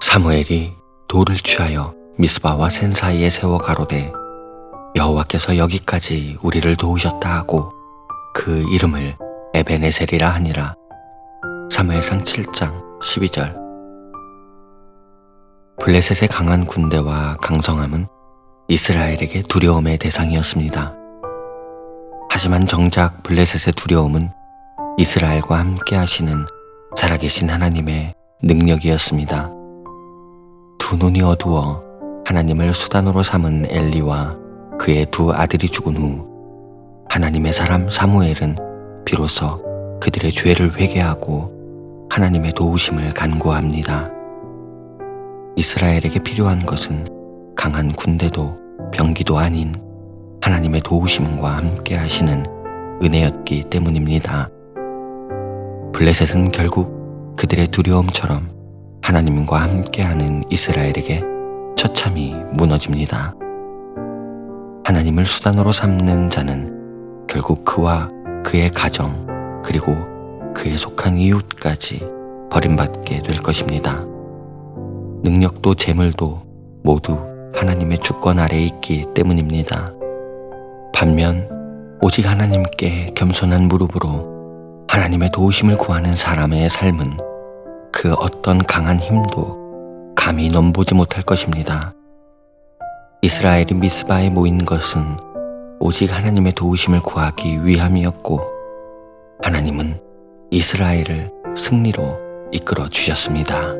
사무엘이 돌을 취하여 미스바와 센 사이에 세워 가로되 여호와께서 여기까지 우리를 도우셨다 하고 그 이름을 에베네셀이라 하니라 사무엘상 7장 12절 블레셋의 강한 군대와 강성함은 이스라엘에게 두려움의 대상이었습니다. 하지만 정작 블레셋의 두려움은 이스라엘과 함께 하시는 살아계신 하나님의 능력이었습니다. 두 눈이 어두워 하나님을 수단으로 삼은 엘리와 그의 두 아들이 죽은 후 하나님의 사람 사무엘은 비로소 그들의 죄를 회개하고 하나님의 도우심을 간구합니다. 이스라엘에게 필요한 것은 강한 군대도 병기도 아닌 하나님의 도우심과 함께 하시는 은혜였기 때문입니다. 블레셋은 결국 그들의 두려움처럼 하나님과 함께하는 이스라엘에게 처참히 무너집니다. 하나님을 수단으로 삼는 자는 결국 그와 그의 가정 그리고 그에 속한 이웃까지 버림받게 될 것입니다. 능력도 재물도 모두 하나님의 주권 아래에 있기 때문입니다. 반면 오직 하나님께 겸손한 무릎으로 하나님의 도우심을 구하는 사람의 삶은 그 어떤 강한 힘도 감히 넘보지 못할 것입니다. 이스라엘이 미스바에 모인 것은 오직 하나님의 도우심을 구하기 위함이었고 하나님은 이스라엘을 승리로 이끌어 주셨습니다.